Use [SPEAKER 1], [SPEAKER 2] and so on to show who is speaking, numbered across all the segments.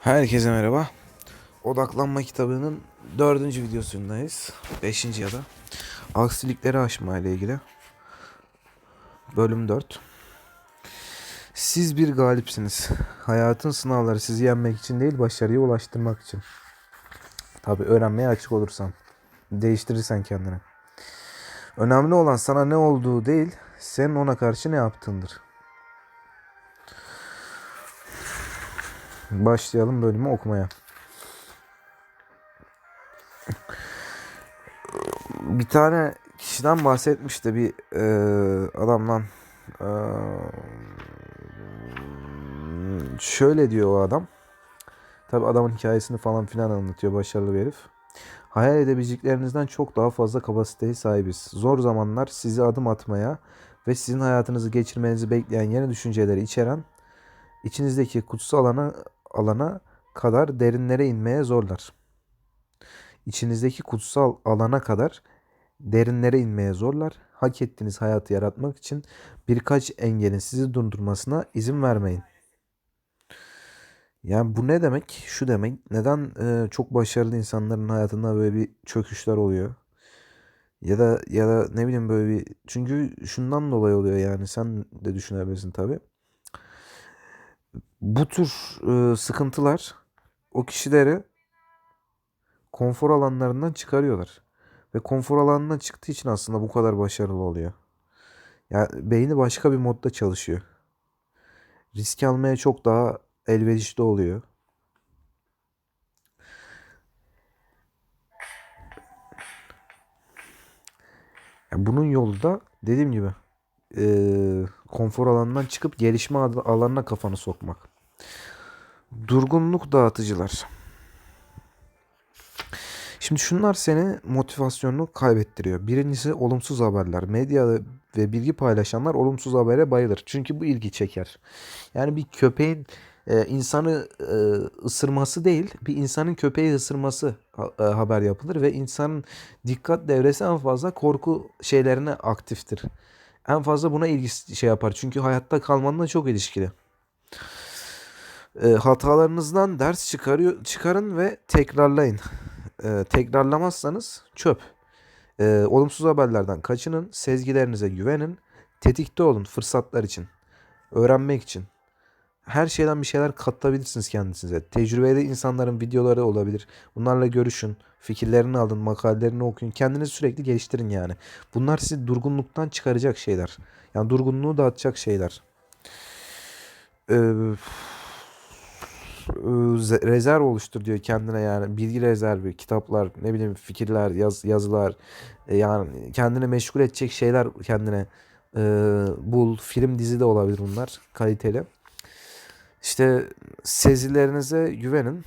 [SPEAKER 1] Herkese merhaba. Odaklanma kitabının dördüncü videosundayız. Beşinci ya da. Aksilikleri aşma ile ilgili. Bölüm 4. Siz bir galipsiniz. Hayatın sınavları sizi yenmek için değil başarıya ulaştırmak için. Tabi öğrenmeye açık olursan. Değiştirirsen kendini. Önemli olan sana ne olduğu değil, senin ona karşı ne yaptığındır. Başlayalım bölümü okumaya. Bir tane kişiden bahsetmişti bir e, adamdan. E, şöyle diyor o adam. Tabi adamın hikayesini falan filan anlatıyor başarılı bir herif. Hayal edebileceklerinizden çok daha fazla kapasiteye sahibiz. Zor zamanlar sizi adım atmaya ve sizin hayatınızı geçirmenizi bekleyen yeni düşünceleri içeren içinizdeki kutsal alana alana kadar derinlere inmeye zorlar. İçinizdeki kutsal alana kadar derinlere inmeye zorlar. Hak ettiğiniz hayatı yaratmak için birkaç engelin sizi durdurmasına izin vermeyin. Yani bu ne demek? Şu demek. Neden e, çok başarılı insanların hayatında böyle bir çöküşler oluyor? Ya da ya da ne bileyim böyle bir çünkü şundan dolayı oluyor yani sen de düşünebilirsin tabii bu tür e, sıkıntılar o kişileri konfor alanlarından çıkarıyorlar. Ve konfor alanından çıktığı için aslında bu kadar başarılı oluyor. Ya beyni başka bir modda çalışıyor. Risk almaya çok daha elverişli oluyor. Ya bunun yolu da dediğim gibi e, konfor alanından çıkıp gelişme alanına kafanı sokmak. Durgunluk dağıtıcılar. Şimdi şunlar seni motivasyonunu kaybettiriyor. Birincisi olumsuz haberler. Medya ve bilgi paylaşanlar olumsuz habere bayılır. Çünkü bu ilgi çeker. Yani bir köpeğin e, insanı e, ısırması değil, bir insanın köpeği ısırması e, haber yapılır ve insanın dikkat devresi en fazla korku şeylerine aktiftir. En fazla buna ilgi şey yapar. Çünkü hayatta kalmanla çok ilişkili. E, hatalarınızdan ders çıkarıyor, çıkarın ve tekrarlayın. E, tekrarlamazsanız çöp. E, olumsuz haberlerden kaçının, sezgilerinize güvenin, tetikte olun fırsatlar için, öğrenmek için. Her şeyden bir şeyler katabilirsiniz kendinize. Tecrübeli insanların videoları olabilir. Bunlarla görüşün, fikirlerini alın, makalelerini okuyun. Kendinizi sürekli geliştirin yani. Bunlar sizi durgunluktan çıkaracak şeyler. Yani durgunluğu dağıtacak şeyler. Ee, rezerv oluştur diyor kendine yani bilgi rezervi, kitaplar, ne bileyim fikirler, yaz, yazılar e, yani kendini meşgul edecek şeyler kendine e, bul. Film dizi de olabilir bunlar kaliteli. İşte sezilerinize güvenin.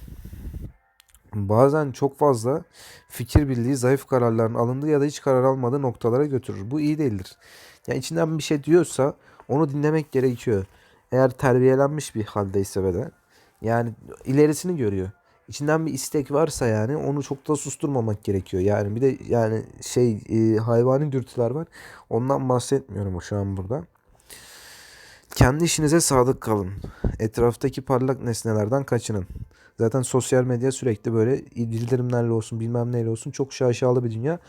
[SPEAKER 1] Bazen çok fazla fikir birliği zayıf kararların alındığı ya da hiç karar almadığı noktalara götürür. Bu iyi değildir. Yani içinden bir şey diyorsa onu dinlemek gerekiyor. Eğer terbiyelenmiş bir haldeyse ve de yani ilerisini görüyor. İçinden bir istek varsa yani onu çok da susturmamak gerekiyor. Yani bir de yani şey e, hayvani dürtüler var. Ondan bahsetmiyorum şu an burada. Kendi işinize sadık kalın. Etraftaki parlak nesnelerden kaçının. Zaten sosyal medya sürekli böyle bildirimlerle olsun bilmem neyle olsun çok şaşalı bir dünya.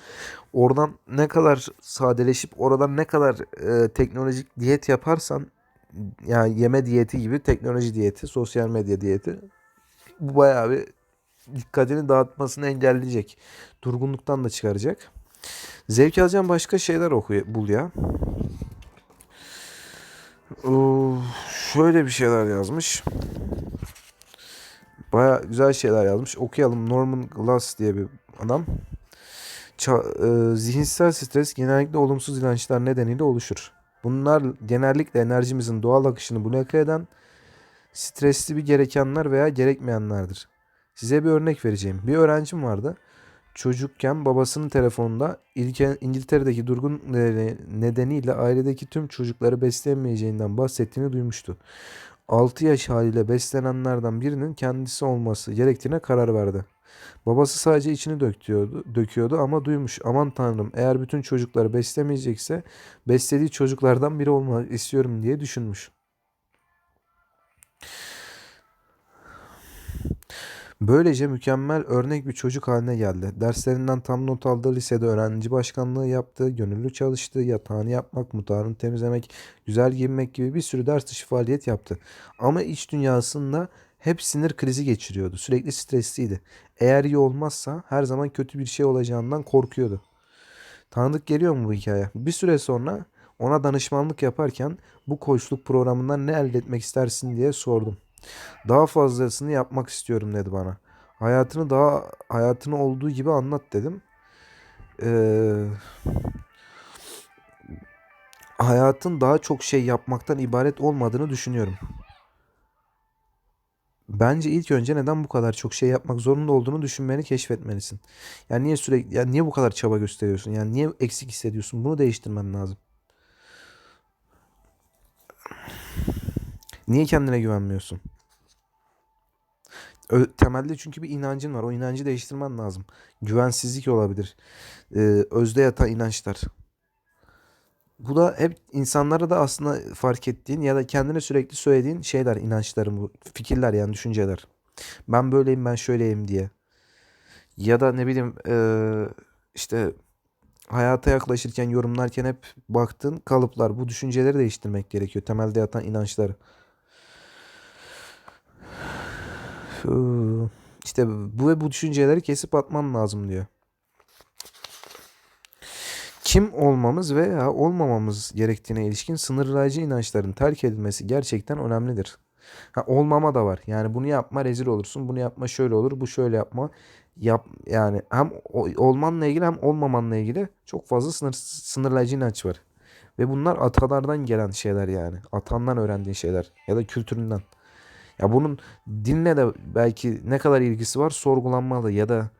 [SPEAKER 1] Oradan ne kadar sadeleşip oradan ne kadar e, teknolojik diyet yaparsan yani yeme diyeti gibi teknoloji diyeti, sosyal medya diyeti bu bayağı bir dikkatini dağıtmasını engelleyecek. Durgunluktan da çıkaracak. Zevk alacağın başka şeyler oku bul ya. Oo, şöyle bir şeyler yazmış. Baya güzel şeyler yazmış. Okuyalım. Norman Glass diye bir adam. Ça- e, zihinsel stres genellikle olumsuz inançlar nedeniyle oluşur. Bunlar genellikle enerjimizin doğal akışını bloke eden stresli bir gerekenler veya gerekmeyenlerdir. Size bir örnek vereceğim. Bir öğrencim vardı. Çocukken babasının telefonunda İngiltere'deki durgun nedeniyle ailedeki tüm çocukları besleyemeyeceğinden bahsettiğini duymuştu. 6 yaş haliyle beslenenlerden birinin kendisi olması gerektiğine karar verdi. Babası sadece içini döküyordu, döküyordu ama duymuş. Aman tanrım eğer bütün çocukları beslemeyecekse beslediği çocuklardan biri olmak istiyorum diye düşünmüş. Böylece mükemmel örnek bir çocuk haline geldi. Derslerinden tam not aldı, lisede öğrenci başkanlığı yaptı, gönüllü çalıştı, yatağını yapmak, mutfağını temizlemek, güzel giyinmek gibi bir sürü ders dışı faaliyet yaptı. Ama iç dünyasında hep sinir krizi geçiriyordu. Sürekli stresliydi. Eğer iyi olmazsa her zaman kötü bir şey olacağından korkuyordu. Tanıdık geliyor mu bu hikaye? Bir süre sonra ona danışmanlık yaparken bu koçluk programından ne elde etmek istersin diye sordum. Daha fazlasını yapmak istiyorum dedi bana. Hayatını daha hayatını olduğu gibi anlat dedim. Ee, hayatın daha çok şey yapmaktan ibaret olmadığını düşünüyorum. Bence ilk önce neden bu kadar çok şey yapmak zorunda olduğunu düşünmeni keşfetmelisin. Yani niye sürekli yani niye bu kadar çaba gösteriyorsun? Yani niye eksik hissediyorsun? Bunu değiştirmen lazım. Niye kendine güvenmiyorsun? Ö- temelde çünkü bir inancın var. O inancı değiştirmen lazım. Güvensizlik olabilir. Ee, özde yatan inançlar. Bu da hep insanlara da aslında fark ettiğin ya da kendine sürekli söylediğin şeyler, inançların bu. Fikirler yani düşünceler. Ben böyleyim, ben şöyleyim diye. Ya da ne bileyim işte hayata yaklaşırken yorumlarken hep baktığın kalıplar. Bu düşünceleri değiştirmek gerekiyor. Temelde yatan inançları. Huu. İşte bu ve bu düşünceleri kesip atman lazım diyor. Kim olmamız veya olmamamız gerektiğine ilişkin sınırlayıcı inançların terk edilmesi gerçekten önemlidir. Ha, olmama da var. Yani bunu yapma rezil olursun. Bunu yapma şöyle olur. Bu şöyle yapma. Yap yani hem olmanla ilgili hem olmamanla ilgili çok fazla sınır, sınırlayıcı inanç var. Ve bunlar atalardan gelen şeyler yani. Atandan öğrendiğin şeyler ya da kültüründen. Ya bunun dinle de belki ne kadar ilgisi var sorgulanmalı ya da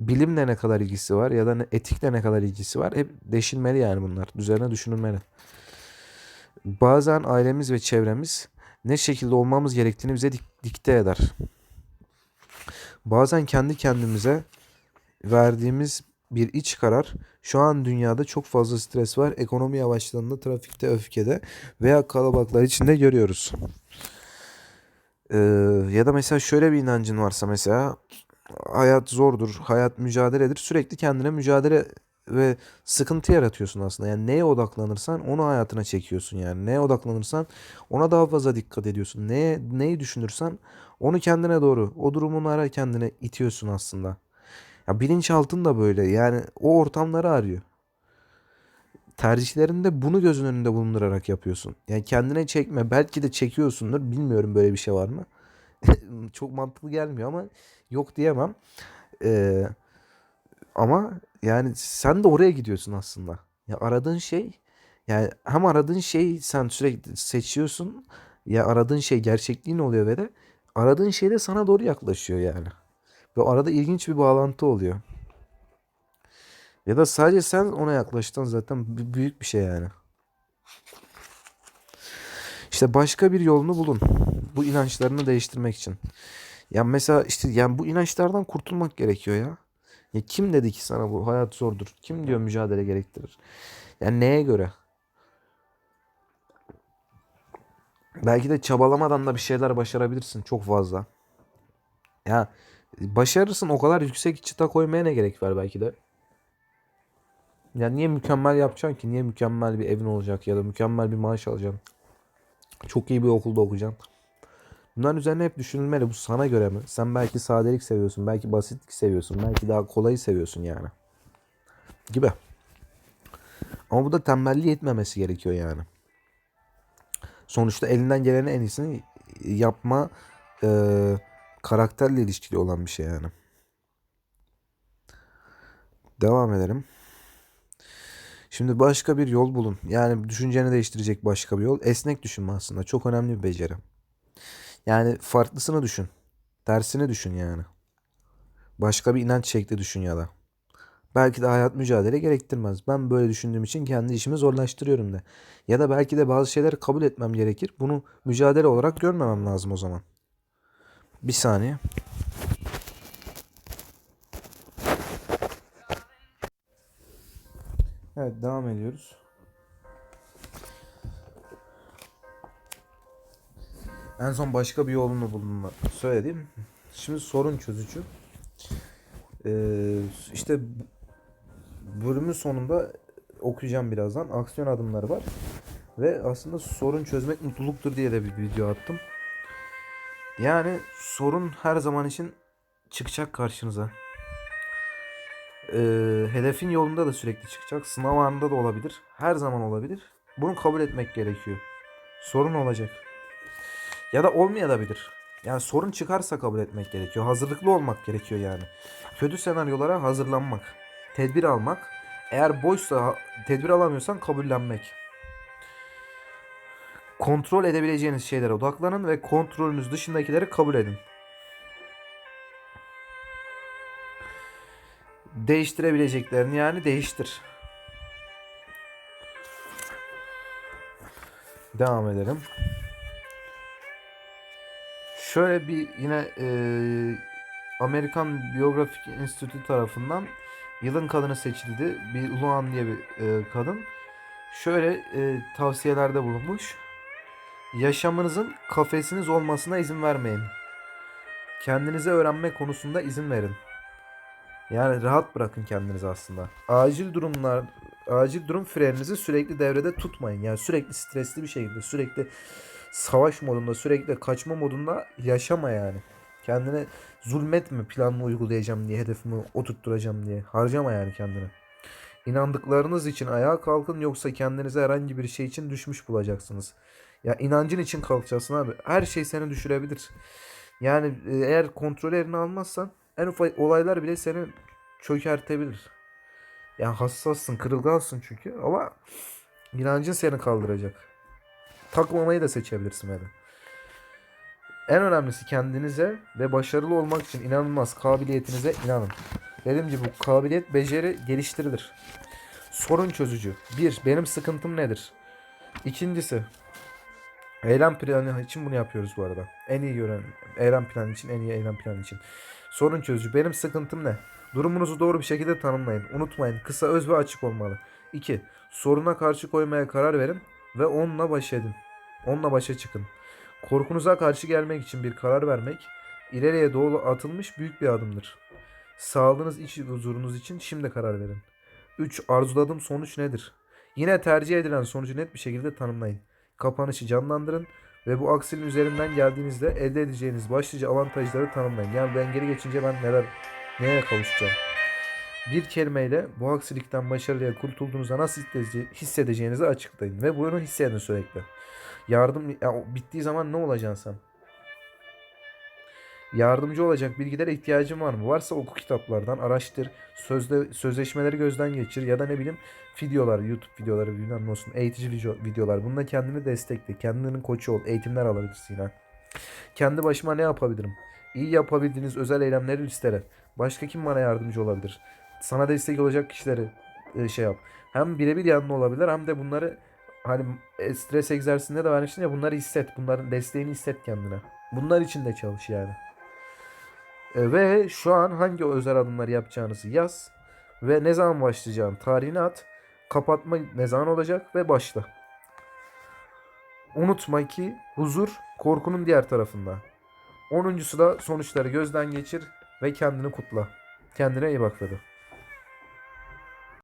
[SPEAKER 1] bilimle ne kadar ilgisi var ya da etikle ne kadar ilgisi var hep deşilmeli yani bunlar. Üzerine düşünülmeli. Bazen ailemiz ve çevremiz ne şekilde olmamız gerektiğini bize dik- dikte eder. Bazen kendi kendimize verdiğimiz bir iç karar şu an dünyada çok fazla stres var. Ekonomi yavaşladığında, trafikte, öfkede veya kalabalıklar içinde görüyoruz. Ee, ya da mesela şöyle bir inancın varsa mesela hayat zordur, hayat mücadeledir. Sürekli kendine mücadele ve sıkıntı yaratıyorsun aslında. Yani neye odaklanırsan onu hayatına çekiyorsun yani. Neye odaklanırsan ona daha fazla dikkat ediyorsun. Neye, neyi düşünürsen onu kendine doğru, o durumlara kendine itiyorsun aslında. Ya bilinçaltın da böyle. Yani o ortamları arıyor. Tercihlerinde bunu gözün önünde bulundurarak yapıyorsun. Yani kendine çekme. Belki de çekiyorsundur. Bilmiyorum böyle bir şey var mı? Çok mantıklı gelmiyor ama yok diyemem. Ee, ama yani sen de oraya gidiyorsun aslında. Ya aradığın şey yani hem aradığın şey sen sürekli seçiyorsun. Ya aradığın şey gerçekliğin oluyor ve de aradığın şey de sana doğru yaklaşıyor yani. Ve arada ilginç bir bağlantı oluyor. Ya da sadece sen ona yaklaştan zaten büyük bir şey yani. İşte başka bir yolunu bulun. Bu inançlarını değiştirmek için. Ya mesela işte yani bu inançlardan kurtulmak gerekiyor ya. Ya kim dedi ki sana bu hayat zordur? Kim diyor mücadele gerektirir? Yani neye göre? Belki de çabalamadan da bir şeyler başarabilirsin çok fazla. Ya başarırsın o kadar yüksek çıta koymaya ne gerek var belki de. Ya niye mükemmel yapacaksın ki? Niye mükemmel bir evin olacak ya da mükemmel bir maaş alacaksın? Çok iyi bir okulda okuyacaksın. Bunların üzerine hep düşünülmeli. Bu sana göre mi? Sen belki sadelik seviyorsun, belki basitlik seviyorsun, belki daha kolayı seviyorsun yani. Gibi. Ama bu da tembelliği etmemesi gerekiyor yani. Sonuçta elinden gelenin en iyisini yapma e, karakterle ilişkili olan bir şey yani. Devam edelim. Şimdi başka bir yol bulun. Yani düşünceni değiştirecek başka bir yol. Esnek düşünme aslında. Çok önemli bir beceri. Yani farklısını düşün. Tersini düşün yani. Başka bir inanç şekli düşün ya da. Belki de hayat mücadele gerektirmez. Ben böyle düşündüğüm için kendi işimi zorlaştırıyorum de. Ya da belki de bazı şeyleri kabul etmem gerekir. Bunu mücadele olarak görmemem lazım o zaman. Bir saniye. Evet devam ediyoruz. En son başka bir yolunu bulduğumu söyledim. Şimdi sorun çözücü. Ee, işte bölümün sonunda okuyacağım birazdan. Aksiyon adımları var. Ve aslında sorun çözmek mutluluktur diye de bir video attım. Yani sorun her zaman için çıkacak karşınıza. Ee, hedefin yolunda da sürekli çıkacak. Sınav anında da olabilir. Her zaman olabilir. Bunu kabul etmek gerekiyor. Sorun olacak. Ya da olmayabilir. Yani sorun çıkarsa kabul etmek gerekiyor. Hazırlıklı olmak gerekiyor yani. Kötü senaryolara hazırlanmak. Tedbir almak. Eğer boşsa tedbir alamıyorsan kabullenmek. Kontrol edebileceğiniz şeylere odaklanın ve kontrolünüz dışındakileri kabul edin. Değiştirebileceklerini yani değiştir. Devam edelim. Şöyle bir yine eee, Amerikan Biyografik Enstitü tarafından yılın kadını seçildi. Bir Luan diye bir eee, kadın. Şöyle eee, tavsiyelerde bulunmuş. Yaşamınızın kafesiniz olmasına izin vermeyin. Kendinize öğrenme konusunda izin verin. Yani rahat bırakın kendinizi aslında. Acil durumlar, acil durum freninizi sürekli devrede tutmayın. Yani sürekli stresli bir şekilde, sürekli savaş modunda, sürekli kaçma modunda yaşama yani. Kendine zulmetme planını uygulayacağım diye, hedefimi oturtturacağım diye. Harcama yani kendini. İnandıklarınız için ayağa kalkın yoksa kendinize herhangi bir şey için düşmüş bulacaksınız. Ya inancın için kalkacaksın abi. Her şey seni düşürebilir. Yani e, eğer kontrol eline almazsan en ufak olaylar bile seni çökertebilir. Yani hassassın, kırılgansın çünkü ama inancın seni kaldıracak. Takmamayı da seçebilirsin yani. En önemlisi kendinize ve başarılı olmak için inanılmaz kabiliyetinize inanın. Dediğim gibi bu kabiliyet, beceri geliştirilir. Sorun çözücü. Bir, benim sıkıntım nedir? İkincisi, eylem planı için bunu yapıyoruz bu arada. En iyi gören, eylem planı için, en iyi eylem planı için. Sorun çözücü. Benim sıkıntım ne? Durumunuzu doğru bir şekilde tanımlayın. Unutmayın. Kısa, öz ve açık olmalı. 2. Soruna karşı koymaya karar verin ve onunla baş edin. Onunla başa çıkın. Korkunuza karşı gelmek için bir karar vermek, ileriye doğru atılmış büyük bir adımdır. Sağlığınız, iç huzurunuz için şimdi karar verin. 3. Arzuladığım sonuç nedir? Yine tercih edilen sonucu net bir şekilde tanımlayın. Kapanışı canlandırın ve bu aksilin üzerinden geldiğinizde elde edeceğiniz başlıca avantajları tanımlayın. Yani ben geri geçince ben neler neye kavuşacağım? Bir kelimeyle bu aksilikten başarıya kurtulduğunuzda nasıl hissede- hissedeceğinizi açıklayın ve bunu hissedin sürekli. Yardım ya, bittiği zaman ne olacaksın sen? Yardımcı olacak bilgilere ihtiyacın var mı? Varsa oku kitaplardan, araştır, sözde sözleşmeleri gözden geçir ya da ne bileyim videolar, YouTube videoları bilmem ne olsun, eğitici video- videolar. Bununla kendini destekle, kendinin koçu ol, eğitimler alabilirsin yine. Kendi başıma ne yapabilirim? İyi yapabildiğiniz özel eylemleri listele. Başka kim bana yardımcı olabilir? Sana destek olacak kişileri e, şey yap. Hem birebir yanında olabilir hem de bunları hani e, stres egzersizinde de vermiştin ya bunları hisset. Bunların desteğini hisset kendine. Bunlar için de çalış yani. E, ve şu an hangi özel adımları yapacağınızı yaz. Ve ne zaman başlayacağın tarihini at. Kapatma ne zaman olacak ve başla. Unutma ki huzur korkunun diğer tarafında. Onuncusu da sonuçları gözden geçir ve kendini kutla. Kendine iyi bak dedi.